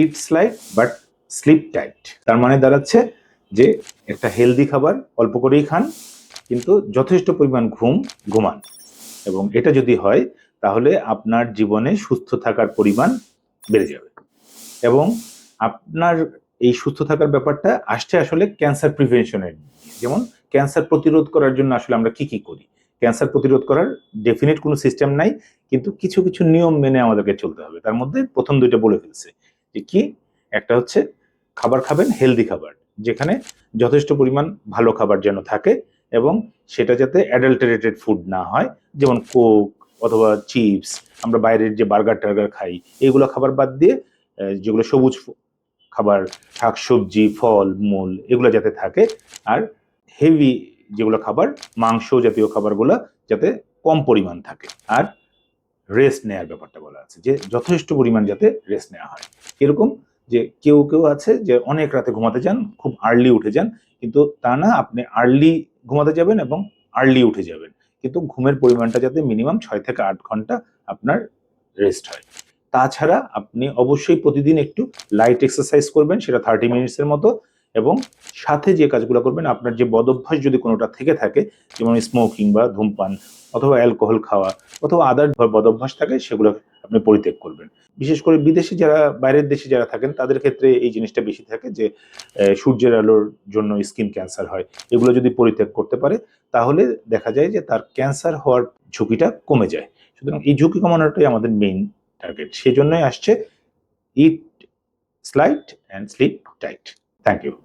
It slight but slip tight তার মানে দাঁড়াচ্ছে যে একটা হেলদি খাবার অল্প করেই খান, কিন্তু যথেষ্ট পরিমাণ ঘুম ঘুমান। এবং এটা যদি হয়, তাহলে আপনার জীবনে সুস্থ থাকার পরিমাণ বেড়ে যাবে। এবং আপনার এই সুস্থ থাকার ব্যাপারটা আসছে আসলে ক্যান্সার প্রিভেনশনের যেমন ক্যান্সার প্রতিরোধ করার জন্য আসলে আমরা কি কি করি? ক্যান্সার প্রতিরোধ করার ডেফিনেট কোনো সিস্টেম নাই, কিন্তু কিছু কিছু নিয়ম মেনে আমাদেরকে চলতে হবে। তার মধ্যে প্রথম দুইটা বলে ফেলছে। যে কি? একটা হচ্ছে খাবার খাবেন হেলদি খাবার, যেখানে যথেষ্ট পরিমাণ ভালো খাবার যেন থাকে এবং সেটা যাতে অ্যাডাল্টারেটেড ফুড না হয়, যেমন কোক অথবা চিপস আমরা বাইরের যে বার্গার টার্গার খাই এইগুলো খাবার বাদ দিয়ে যেগুলো সবুজ খাবার শাকসবজি ফল, মূল, এগুলো যাতে থাকে, আর হেভি যেগুলো খাবার, মাংস জাতীয় খাবারগুলো যাতে কম পরিমাণ থাকে, আর রেস্ট নেওয়ার ব্যাপারটা বলা আছে, যে যথেষ্ট পরিমাণ যাতে রেস্ট নেওয়া হয়। এরকম যে কেউ কেউ আছে যে অনেক রাতে ঘুমাতে যান, খুব আর্লি উঠে যান, কিন্তু তা না, আপনি আর্লি ঘুমাতে যাবেন এবং আর্লি উঠে যাবেন। কিন্তু ঘুমের পরিমাণটা যাতে মিনিমাম ছয় থেকে আট ঘণ্টা আপনার রেস্ট হয়। তাছাড়া আপনি অবশ্যই প্রতিদিন একটু লাইট এক্সারসাইজ করবেন, সেটা থার্টি মিনিটসের মতো এবং সাথে যে কাজগুলো করবেন, আপনার যে বদভ্যাস যদি কোনোটা থেকে থাকে, যেমন স্মোকিং বা ধূমপান অথবা অ্যালকোহল খাওয়া অথবা আদার বদভ্যাস থাকে, সেগুলো আপনি পরিত্যাগ করবেন। বিশেষ করে বিদেশে যারা, বাইরের দেশে যারা থাকেন, তাদের ক্ষেত্রে এই জিনিসটা বেশি থাকে যে সূর্যের আলোর জন্য স্কিন ক্যান্সার হয়। এগুলো যদি পরিত্যাগ করতে পারে, তাহলে দেখা যায় যে তার ক্যান্সার হওয়ার ঝুঁকিটা কমে যায়। সুতরাং এই ঝুঁকি কমানোটাই আমাদের মেইন টার্গেট সেই জন্যই আসছে it slight and slip tight Thank you.